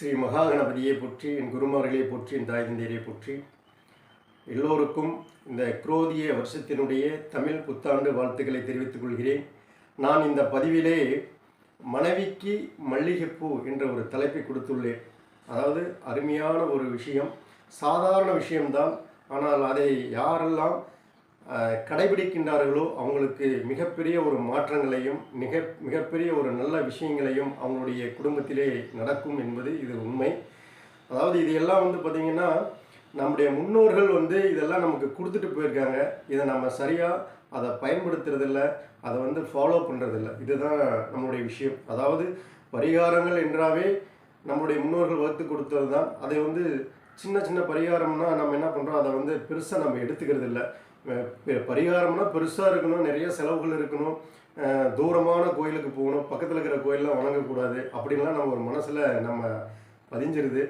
ஸ்ரீ மகாகணபதியை போற்றி என் குருமார்களை போற்றி என் தாய் தந்தையரை போற்றி எல்லோருக்கும் இந்த குரோதிய வருஷத்தினுடைய தமிழ் புத்தாண்டு வாழ்த்துக்களை தெரிவித்துக் கொள்கிறேன். நான் இந்த பதிவிலே மனைவிக்கு மல்லிகைப்பூ என்ற ஒரு தலைப்பை கொடுத்துள்ளேன். அதாவது அருமையான ஒரு விஷயம் சாதாரண விஷயம்தான். ஆனால் அதை யாரெல்லாம் கடைபிடிக்கின்றார்களோ அவங்களுக்கு மிகப்பெரிய ஒரு மாற்றங்களையும் மிக மிகப்பெரிய ஒரு நல்ல விஷயங்களையும் அவங்களுடைய குடும்பத்திலே நடக்கும் என்பது இது உண்மை. அதாவது இது எல்லாம் வந்து பார்த்திங்கன்னா நம்முடைய முன்னோர்கள் வந்து இதெல்லாம் நமக்கு கொடுத்துட்டு போயிருக்காங்க. இதை நம்ம சரியாக அதை பயன்படுத்துறதில்ல அதை வந்து ஃபாலோ பண்ணுறதில்ல இதுதான் நம்மளுடைய விஷயம். அதாவது பரிகாரங்கள் என்றாவே நம்முடைய முன்னோர்கள் வகுத்து கொடுத்தது தான் அதை வந்து சின்ன சின்ன பரிகாரம்னா நம்ம என்ன பண்ணுறோம் அதை வந்து பெருசாக நம்ம எடுத்துக்கிறது இல்லை பரிகாரம்னா பெருசாக இருக்கணும் நிறைய செலவுகள் இருக்கணும். தூரமான கோயிலுக்கு போகணும் பக்கத்தில் இருக்கிற கோயிலெலாம் வணங்கக்கூடாது அப்படின்லாம் நம்ம ஒரு மனசில் நம்ம பதிஞ்சிருது.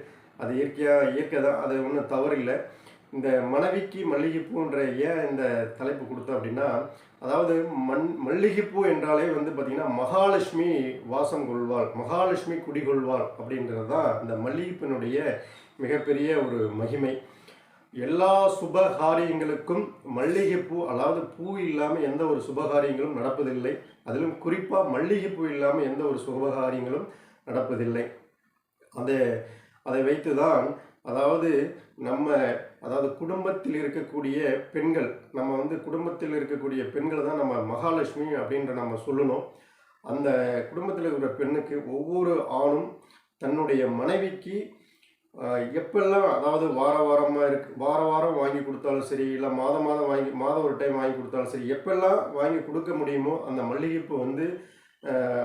அது இயற்கையாக இயற்கை தான் அது ஒன்றும் தவறில்லை. இந்த மனைவிக்கு மல்லிகைப்பூன்ற ஏன் இந்த தலைப்பு கொடுத்தோம் அப்படின்னா அதாவது மண் மல்லிகைப்பூ என்றாலே வந்து பார்த்திங்கன்னா மகாலட்சுமி வாசம் கொள்வாள் மகாலட்சுமி குடிகொள்வாள் அப்படின்றது தான் இந்த மல்லிகைப்பூனுடைய மிகப்பெரிய ஒரு மகிமை. எல்லா சுபகாரியங்களுக்கும் மல்லிகைப்பூ அதாவது பூ இல்லாமல் எந்த ஒரு சுபகாரியங்களும் நடப்பதில்லை. அதிலும் குறிப்பாக மல்லிகைப்பூ இல்லாமல் எந்த ஒரு சுபகாரியங்களும் நடப்பதில்லை. அதை அதை வைத்து தான் அதாவது நம்ம அதாவது குடும்பத்தில் இருக்கக்கூடிய பெண்கள் நம்ம வந்து குடும்பத்தில் இருக்கக்கூடிய பெண்களை தான் நம்ம மகாலட்சுமி அப்படின்ற நம்ம சொல்லணும். அந்த குடும்பத்தில் இருக்கிற பெண்ணுக்கு ஒவ்வொரு ஆணும் தன்னுடைய மனைவிக்கு எப்பெல்லாம் அதாவது வார வாரமாக இருக்கு வார வாரம் வாங்கி கொடுத்தாலும் சரி இல்லை மாதம் மாதம் வாங்கி மாதம் ஒரு டைம் வாங்கி கொடுத்தாலும் சரி எப்பெல்லாம் வாங்கி கொடுக்க முடியுமோ அந்த மல்லிகைப்பூ வந்து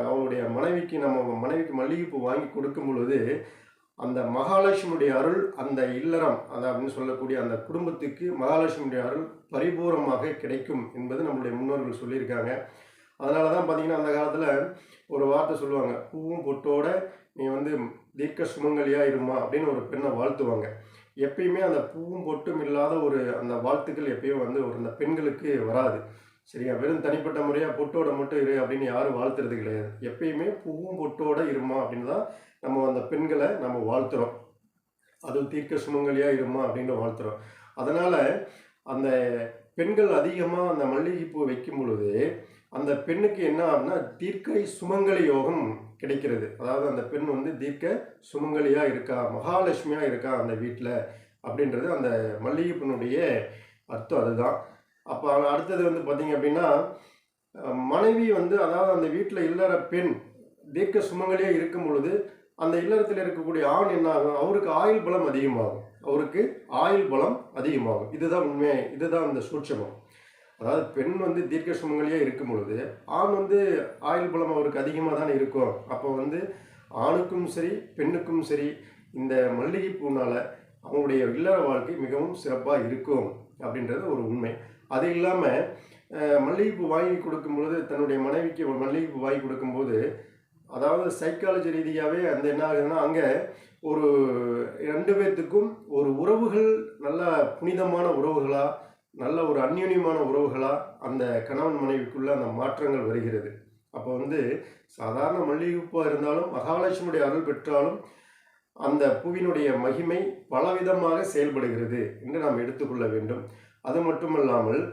அவங்களுடைய மனைவிக்கு நம்ம மனைவிக்கு மல்லிகைப்பூ வாங்கி கொடுக்கும் பொழுது அந்த மகாலட்சுமியுடைய அருள் அந்த இல்லறம் அந்த அப்படின்னு சொல்லக்கூடிய அந்த குடும்பத்துக்கு மகாலட்சுமியுடைய அருள் பரிபூரமாக கிடைக்கும் என்பது நம்மளுடைய முன்னோர்கள் சொல்லியிருக்காங்க. அதனால தான் பார்த்திங்கன்னா அந்த காலத்தில் ஒரு வார்த்தை சொல்லுவாங்க பூவும் பொட்டோட நீ வந்து தீர்க்க சுமங்கலியாக இருமா அப்படின்னு ஒரு பெண்ணை வாழ்த்துவாங்க. எப்பயுமே அந்த பூவும் பொட்டும் இல்லாத ஒரு அந்த வாழ்த்துக்கள் எப்பயும் வந்து ஒரு அந்த பெண்களுக்கு வராது. சரியா? வெறும் தனிப்பட்ட முறையாக பொட்டோட மட்டும் இரு அப்படின்னு யாரும் வாழ்த்துறது கிடையாது. எப்பயுமே பூவும் பொட்டோட இருமா அப்படின்னு தான் நம்ம அந்த பெண்களை நம்ம வாழ்த்துறோம். அதுவும் தீர்க்க சுமங்கலியாக இருமா அப்படின்னு வாழ்த்துறோம். அதனால் அந்த பெண்கள் அதிகமாக அந்த மல்லிகைப்பூ வைக்கும் பொழுது அந்த பெண்ணுக்கு என்ன ஆகுதுன்னா தீர்க்கை சுமங்கலி யோகம் கிடைக்கிறது. அதாவது அந்த பெண் வந்து தீர்க்க சுமங்கலியாக இருக்கா மகாலட்சுமியாக இருக்கா அந்த வீட்டில் அப்படின்றது அந்த மல்லிகைப்பூனுடைய அர்த்தம் அதுதான். அப்போ அடுத்தது வந்து பார்த்திங்க அப்படின்னா மனைவி வந்து அதாவது அந்த வீட்டில் இல்லற பெண் தீர்க்க சுமங்கலியாக இருக்கும் பொழுது அந்த இல்லறத்தில் இருக்கக்கூடிய ஆண் என்ன ஆகும் அவருக்கு ஆயுள் பலம் அதிகமாகும். அவருக்கு ஆயுள் பலம் அதிகமாகும். இதுதான் உண்மை இதுதான் அந்த சூட்சமம். அதாவது பெண் வந்து தீர்க்க சுமங்கலியா இருக்கும் பொழுது ஆண் வந்து ஆயுள் பலம் அவருக்கு அதிகமாக தானே இருக்கும். அப்போ வந்து ஆணுக்கும் சரி பெண்ணுக்கும் சரி இந்த மல்லிகை பூனால் அவங்களுடைய இல்லற வாழ்க்கை மிகவும் சிறப்பாக இருக்கும் அப்படின்றது ஒரு உண்மை. அது இல்லாமல் மல்லிகைப்பூ வாங்கி கொடுக்கும் பொழுது தன்னுடைய மனைவிக்கு ஒரு மல்லிகைப்பூ வாங்கி கொடுக்கும்போது அதாவது சைக்காலஜி ரீதியாகவே அந்த என்ன ஆகுதுன்னா அங்கே ஒரு ரெண்டு பேர்த்துக்கும் ஒரு உறவுகள் நல்ல புனிதமான உறவுகளாக நல்ல ஒரு அந்யுன்யமான உறவுகளாக அந்த கணவன் மனைவிக்குள்ளே அந்த மாற்றங்கள் வருகிறது. அப்போ வந்து சாதாரண மல்லிகைப்பூவாக இருந்தாலும் மகாலட்சுமியுடைய அருள் பெற்றாலும் அந்த பூவினுடைய மகிமை பலவிதமாக செயல்படுகிறது என்று நாம் எடுத்துக்கொள்ள வேண்டும். அது மட்டுமல்லாமல்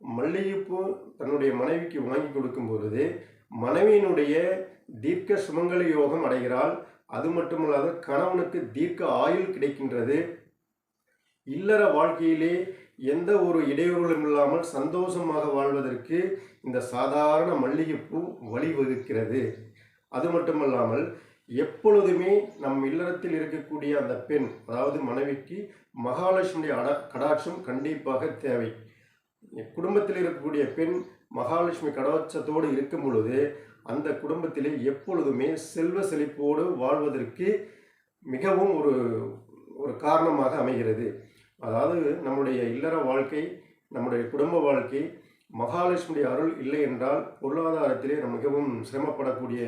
மல்லிகைப்பூ தன்னுடைய மனைவிக்கு வாங்கி கொடுக்கும் பொழுது மனைவியினுடைய தீர்க்க சுமங்கல யோகம் அடைகிறாள். அது மட்டுமல்லாது கணவனுக்கு தீர்க்க ஆயுள் கிடைக்கின்றது. இல்லற வாழ்க்கையிலே எந்த ஒரு இடையூறுகளும் இல்லாமல் சந்தோஷமாக வாழ்வதற்கு இந்த சாதாரண மல்லிகைப்பூ வழிவகுக்கிறது. அது மட்டுமல்லாமல் எப்பொழுதுமே நம் இல்லறத்தில் இருக்கக்கூடிய அந்த பெண் அதாவது மனைவிக்கு மகாலட்சுமியுடைய அட கடாட்சம் கண்டிப்பாக தேவை. குடும்பத்தில் இருக்கக்கூடிய பெண் மகாலட்சுமி கடாட்சத்தோடு இருக்கும் பொழுது அந்த குடும்பத்திலே எப்பொழுதுமே செல்வ செழிப்போடு வாழ்வதற்கு மிகவும் ஒரு ஒரு காரணமாக அமைகிறது. அதாவது நம்முடைய இல்லற வாழ்க்கை நம்முடைய குடும்ப வாழ்க்கை மகாலட்சுமியுடைய அருள் இல்லை என்றால் பொருளாதாரத்திலே நம்ம மிகவும் சிரமப்படக்கூடிய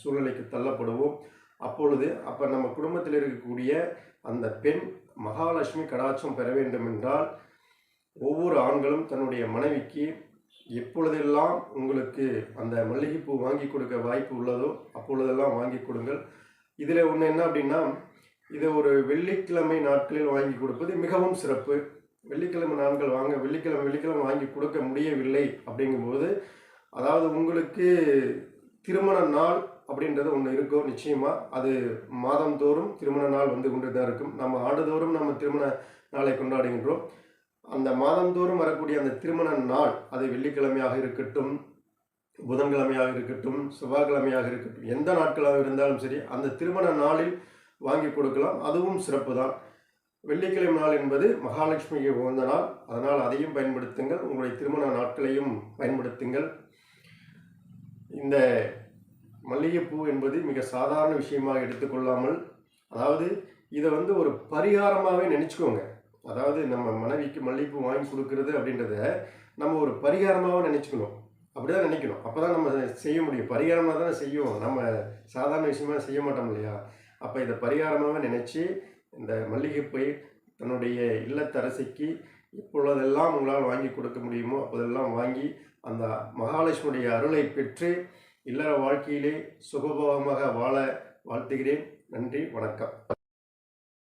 சூழ்நிலைக்கு தள்ளப்படுவோம். அப்பொழுது அப்போ நம்ம குடும்பத்தில் இருக்கக்கூடிய அந்த பெண் மகாலட்சுமி கடாட்சம் பெற வேண்டும் என்றால் ஒவ்வொரு ஆண்களும் தன்னுடைய மனைவிக்கு எப்பொழுதெல்லாம் உங்களுக்கு அந்த மல்லிகைப்பூ வாங்கி கொடுக்க வாய்ப்பு உள்ளதோ அப்பொழுதெல்லாம் வாங்கி கொடுங்கள். இதில் ஒன்று என்ன அப்படின்னா இதை ஒரு வெள்ளிக்கிழமை நாட்களில் வாங்கி கொடுப்பது மிகவும் சிறப்பு. வெள்ளிக்கிழமை நாட்கள் வாங்க வெள்ளிக்கிழமை வெள்ளிக்கிழமை வாங்கி கொடுக்க முடியவில்லை அப்படிங்கும்போது அதாவது உங்களுக்கு திருமண நாள் அப்படின்றது ஒன்று இருக்கும் நிச்சயமாக அது மாதந்தோறும் திருமண நாள் வந்து கொண்டு தான் இருக்கும். நம்ம ஆண்டுதோறும் நம்ம திருமண நாளை கொண்டாடுகின்றோம். அந்த மாதந்தோறும் வரக்கூடிய அந்த திருமண நாள் அது வெள்ளிக்கிழமையாக இருக்கட்டும் புதன்கிழமையாக இருக்கட்டும் செவ்வாய்க்கிழமையாக இருக்கட்டும் எந்த நாட்களாக இருந்தாலும் சரி அந்த திருமண நாளில் வாங்கி கொடுக்கலாம். அதுவும் சிறப்பு தான் வெள்ளிக்கிழமை நாள் என்பது மகாலட்சுமிக்கு உகந்த நாள். அதனால் அதையும் பயன்படுத்துங்கள். உங்களுடைய திருமண நாட்களையும் பயன்படுத்துங்கள். இந்த மல்லிகைப்பூ என்பது மிக சாதாரண விஷயமாக எடுத்துக்கொள்ளாமல் அதாவது இதை வந்து ஒரு பரிகாரமாகவே நினச்சிக்கோங்க. அதாவது நம்ம மனைவிக்கு மல்லிகைப்பூ வாங்கி கொடுக்கறது அப்படின்றத நம்ம ஒரு பரிகாரமாகவும் நினச்சிக்கணும். அப்படிதான் நினைக்கணும். அப்போ தான் நம்ம செய்ய முடியும். பரிகாரமாக தானே செய்யும் நம்ம சாதாரண விஷயமா செய்ய மாட்டோம் இல்லையா? அப்போ இதை பரிகாரமாக நினச்சி இந்த மல்லிகைப்பூவை தன்னுடைய இல்லத்தரசிக்கு இப்பொழுதெல்லாம் உங்களால் வாங்கி கொடுக்க முடியுமோ அப்போதெல்லாம் வாங்கி அந்த மகாலட்சுமியுடைய அருளை பெற்று இல்லற வாழ்க்கையிலே சுகபோகமாக வாழ வாழ்த்துகிறேன். நன்றி வணக்கம்.